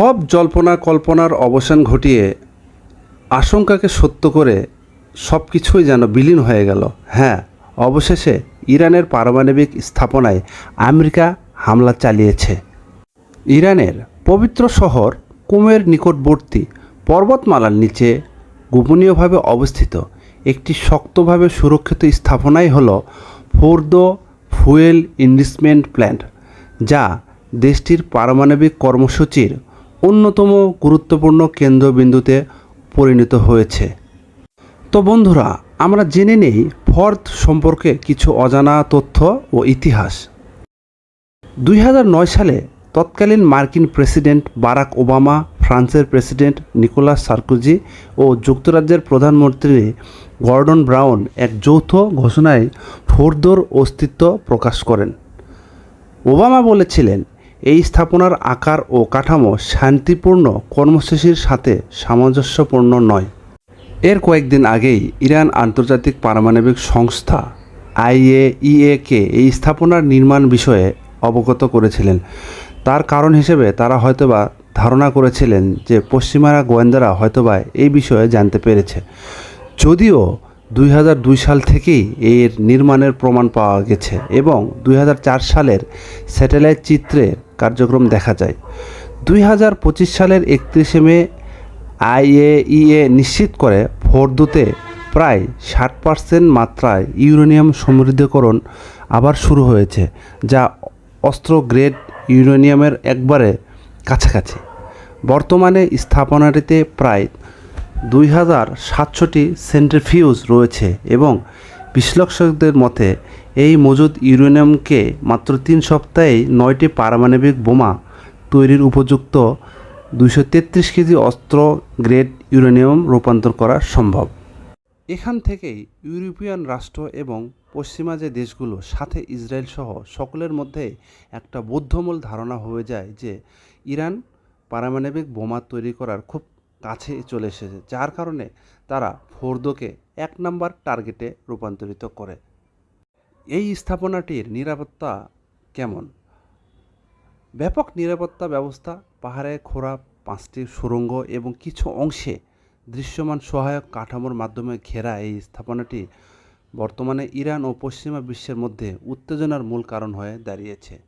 সব জল্পনা কল্পনার অবসান ঘটিয়ে আশঙ্কাকে সত্য করে সব কিছুই যেন বিলীন হয়ে গেল। হ্যাঁ অবশেষে ইরানের পারমাণবিক স্থাপনায় আমেরিকা হামলা চালিয়েছে। ইরানের পবিত্র শহর কুমের নিকটবর্তী পর্বতমালার নিচে গোপনীয়ভাবে অবস্থিত একটি শক্তভাবে সুরক্ষিত স্থাপনাই হল ফোর্দো ফুয়েল ইনভেস্টমেন্ট প্ল্যান্ট, যা দেশটির পারমাণবিক কর্মসূচির অন্যতম গুরুত্বপূর্ণ কেন্দ্রবিন্দুতে পরিণত হয়েছে। তো বন্ধুরা, আমরা জেনে নেই ফর্দ সম্পর্কে কিছু অজানা তথ্য ও ইতিহাস। দুই হাজার নয় সালে তৎকালীন মার্কিন প্রেসিডেন্ট বারাক ওবামা, ফ্রান্সের প্রেসিডেন্ট নিকোলাস সার্কোজি ও যুক্তরাজ্যের প্রধানমন্ত্রী গর্ডন ব্রাউন এক যৌথ ঘোষণায় ফোর্দোর অস্তিত্ব প্রকাশ করেন। ওবামা বলেছিলেন এই স্থাপনার আকার ও কাঠামো শান্তিপূর্ণ, কর্মসূচির সাথে সামঞ্জস্যপূর্ণ নয়। এর কয়েকদিন আগেই ইরান আন্তর্জাতিক পারমাণবিক সংস্থা আইএইএকে এই স্থাপনার নির্মাণ বিষয়ে অবগত করেছিলেন। তার কারণ হিসেবে তারা হয়তোবা ধারণা করেছিলেন যে পশ্চিমারা গোয়েন্দারা হয়তোবা এই বিষয়ে জানতে পেরেছে। যদিও দুই সাল থেকেই এর নির্মাণের প্রমাণ পাওয়া গেছে এবং দুই হাজার চার সালের স্যাটেলাইট চিত্রের কার্যক্রম দেখা যায়। দুই হাজার পঁচিশ সালের একত্রিশে মে আইএইএ নিশ্চিত করে ফোর্দুতে প্রায় ষাট পার্সেন্ট মাত্রায় ইউরেনিয়াম সমৃদ্ধকরণ আবার শুরু হয়েছে, যা অস্ত্র গ্রেড ইউরেনিয়ামের একবারে কাছাকাছি। বর্তমানে স্থাপনাটিতে প্রায় দুই হাজার সাতশোটি সেন্ট্রিফিউজ রয়েছে এবং বিশ্লেষকদের মতে এই মজুদ ইউরেনিয়ামকে মাত্র তিন সপ্তাহেই নয়টি পারমাণবিক বোমা তৈরির উপযুক্ত দুইশো তেত্রিশ কেজি অস্ত্র গ্রেড ইউরেনিয়াম রূপান্তর করা সম্ভব। এখান থেকেই ইউরোপিয়ান রাষ্ট্র এবং পশ্চিমা যে দেশগুলো, সাথে ইসরায়েল সহ সকলের মধ্যে একটা বৌদ্ধমূল ধারণা হয়ে যায় যে ইরান পারমাণবিক বোমা তৈরি করার খুব কাছে চলে এসেছে, যার কারণে তারা ফোর্দোকে এক নম্বর টার্গেটে রূপান্তরিত করে। এই স্থাপনাটির নিরাপত্তা কেমন? ব্যাপক নিরাপত্তা ব্যবস্থা, পাহাড়ে খোঁড়া পাঁচটি সুড়ঙ্গ এবং কিছু অংশে দৃশ্যমান সহায়ক কাঠামোর মাধ্যমে ঘেরা এই স্থাপনাটি বর্তমানে ইরান ও পশ্চিমা বিশ্বের মধ্যে উত্তেজনার মূল কারণ হয়ে দাঁড়িয়েছে।